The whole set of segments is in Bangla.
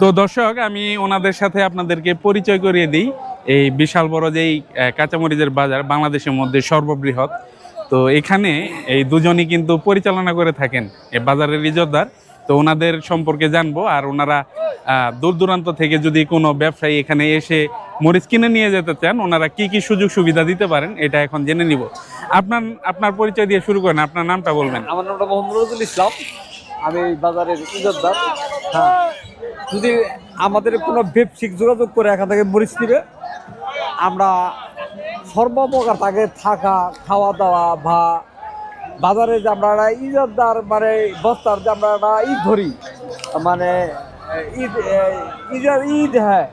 তো দর্শক, আমি ওনাদের সাথে আপনাদেরকে পরিচয় করিয়ে দিই। এই বিশাল বড় যেই কাঁচামরিচের বাজার বাংলাদেশের মধ্যে সর্ববৃহৎ। তো এখানে এই দুজনই কিন্তু পরিচালনা করে থাকেন এই বাজারের রিজর্দার। তো ওনাদের সম্পর্কে জানব, আর ওনারা দূর দূরান্ত থেকে যদি কোনো ব্যবসায়ী এখানে এসে মরিচ কিনে নিয়ে যেতে চান, ওনারা কি কি সুযোগ সুবিধা দিতে পারেন, এটা এখন জেনে নিব। আপনার আপনার পরিচয় দিয়ে শুরু করেন, আপনার নামটা বলবেন। আমার নামটা মোহাম্মদ ইসলাম। আমি বাজারের ইজতদার হ্যাঁ। যদি আমাদের কোনো ব্যবসায়িক যোগাযোগ করে এখান থেকে মরিচ দিবে আমরা সর্বপ্রকার তাকে থাকা খাওয়া দাওয়া বা বাজারে যে আমরা একটা ইজতদার মানে বস্তার যে আমরা একটা ঈদ ধরি মানে ঈদ ঈদের ঈদ হ্যাঁ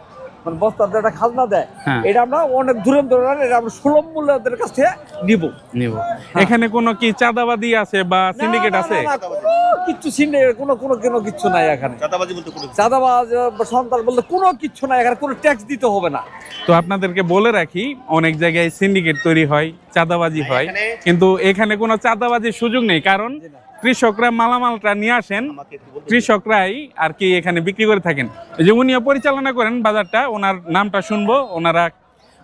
মানে বস্তার যে একটা খাজনা দেয় হ্যাঁ। এটা আমরা অনেক দূরে দূরে এটা আমরা সুলভ মূল্যদের কাছ থেকে নিব। নিব। এখানে কোনো কি চাঁদাবাদি আছে বা সিন্ডিকেট আছে? কিচ্ছু সিন্ডিকেট কোনো কোনো কোনো কিচ্ছু নাই এখানে। চাঁদাবাজি বলতে কোনো চাঁদাবাজ সন্তান বলতে কোনো কিচ্ছু নাই এখানে কোনো ট্যাক্স দিতে হবে না। তো আপনাদেরকে বলে রাখি অনেক জায়গায় সিন্ডিকেট তৈরি হয় চাঁদাবাজি হয়। কিন্তু এখানে কোনো চাঁদাবাজির সুযোগ নেই কারণ কৃষকরা মালামালটা নিয়ে আসেন। কৃষকরাই আর কি এখানে বিক্রি করে থাকেন। এই যে উনিও পরিচালনা করেন বাজারটা ওনার নামটা শুনব ওনারা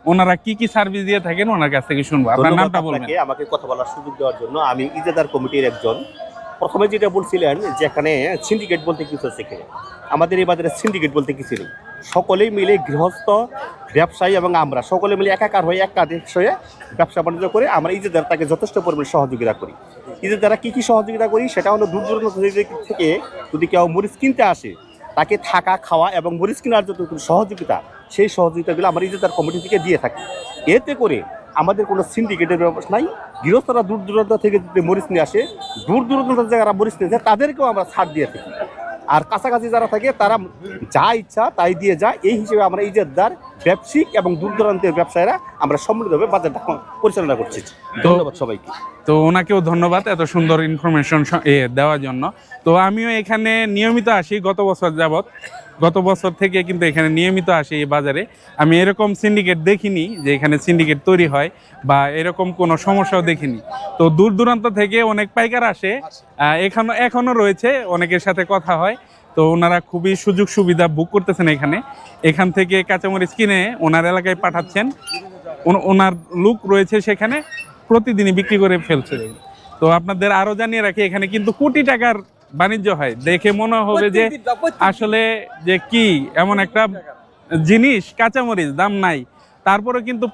ওনারা কি কি সার্ভিস দিয়ে থাকেন ওনার কাছ থেকে শুনব। আপনার নামটা বলবেন। আমাকে কথা বলার সুযোগ দেওয়ার জন্য। আমি ইজাদার কমিটির একজন। প্রথমে যেটা বলছিলেন যে এখানে সিন্ডিকেট বলতে কিছু আছে আমাদের এই বাজারে সিন্ডিকেট বলতে কিছু নেই। সকলেই মিলে গৃহস্থ, ব্যবসায়ী এবং আমরা সকলে মিলে একাকার হয়ে এক কাজে হয়ে ব্যবসা বাণিজ্য করে আমরা ইজাদার তাকে যথেষ্ট পরিমাণে সহযোগিতা করি। ঈদের দ্বারা কী কী সহযোগিতা করি সেটা হলো দূর দূরান্ত থেকে যদি কেউ মরিচ কিনতে আসে, তাকে থাকা, খাওয়া এবং মরিচ কেনার যত সহযোগিতা, সেই সহযোগিতাগুলো আমরা ইজাদার কমিটি থেকে দিয়ে থাকি। এতে করে আমাদের কোনো সিন্ডিকেটের ব্যবস্থা নাই। গৃহস্থরা দূর দূরান্ত থেকে যদি মরিচ নিয়ে আসে, দূর দূরান্ত যারা মরিচ নিয়ে যায়, তাদেরকেও আমরা ছাড় দিয়ে থাকি। আর কাছাকাছি যারা থাকে তারা যা ইচ্ছা তাই দিয়ে যায়। এই হিসেবে আমরা ইজাদদার ব্যবসায়িক এবং দূর দূরান্তের ব্যবসায়ীরা আমরা সম্মিলিতভাবে বাজারটা পরিচালনা করছি। ধন্যবাদ সবাইকে। তো ওনাকেও ধন্যবাদ এত সুন্দর ইনফরমেশন দেওয়ার জন্য। তো আমিও এখানে নিয়মিত আসি, গত বছর যাবত গত বছর থেকে কিন্তু এখানে নিয়মিত আসি এই বাজারে। আমি এরকম সিন্ডিকেট দেখিনি যে এখানে সিন্ডিকেট তৈরি হয় বা এরকম কোনো সমস্যাও দেখিনি। তো দূর দূরান্ত থেকে অনেক পাইকার আসে। এখনও এখনও রয়েছে, অনেকের সাথে কথা হয়। তো ওনারা খুবই সুযোগ সুবিধা বুক করতেছেন এখানে। এখান থেকে কাঁচামরিচ কিনে ওনার এলাকায় পাঠাচ্ছেন। ওন- ওনার লুক রয়েছে সেখানে। প্রতিদিনই বিক্রি করে ফেলছে। তো আপনাদের আরও জানিয়ে রাখি এখানে কিন্তু কোটি টাকার বাণিজ্য হয়। দেখে মনে হবে যে আসলে যে কি এমন একটা জিনিস কাঁচামরিচ দাম নাই। তারপরে কিন্তু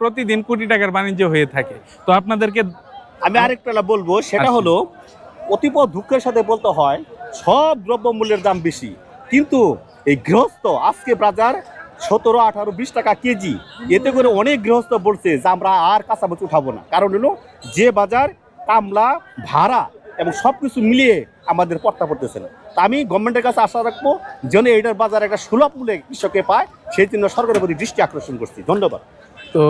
প্রতিদিন কোটি টাকার বাণিজ্য হয়ে থাকে। তো আপনাদেরকে আমি আরেকটা বলব সেটা আচ্ছা। হলো অতিপদ দুঃখের সাথে বলতে হয় সব দ্রব্যমূল্যের দাম বেশি। কিন্তু এই গৃহস্থ আজকে বাজার সতেরো আঠারো বিশ টাকা কেজি। এতে করে অনেক গৃহস্থ বলছে যে আমরা আর কাঁচামরিচ উঠাবো না। কারণ হলো যে বাজার কামলা ভাড়া এবং সব কিছু মিলিয়ে আমাদের পড়তা পড়তেছে না। তা আমি গভর্নমেন্টের কাছে আশা রাখব যেন এইটার বাজার একটা সুলভ মূল্যে কৃষকে পায়। সেই জন্য সরকারের প্রতি দৃষ্টি আকর্ষণ করছি। ধন্যবাদ। তো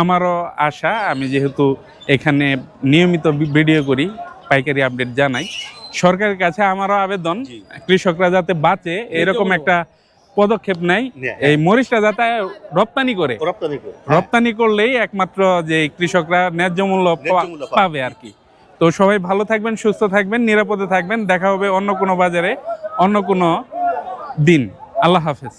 আমারও আশা আমি যেহেতু এখানে নিয়মিত ভিডিও করি পাইকারি আপডেট জানাই। সরকারের কাছে আমারও আবেদন কৃষকরা যাতে বাঁচে এরকম একটা পদক্ষেপ নেয় এই মরিচটা যাতে রপ্তানি করে। রপ্তানি করলেই একমাত্র যে কৃষকরা ন্যায্য মূল্য। পাবে আর কি। তো সবাই ভালো থাকবেন সুস্থ থাকবেন নিরাপদে থাকবেন। দেখা হবে অন্য কোনো বাজারে অন্য কোনো দিন। আল্লাহ হাফেজ।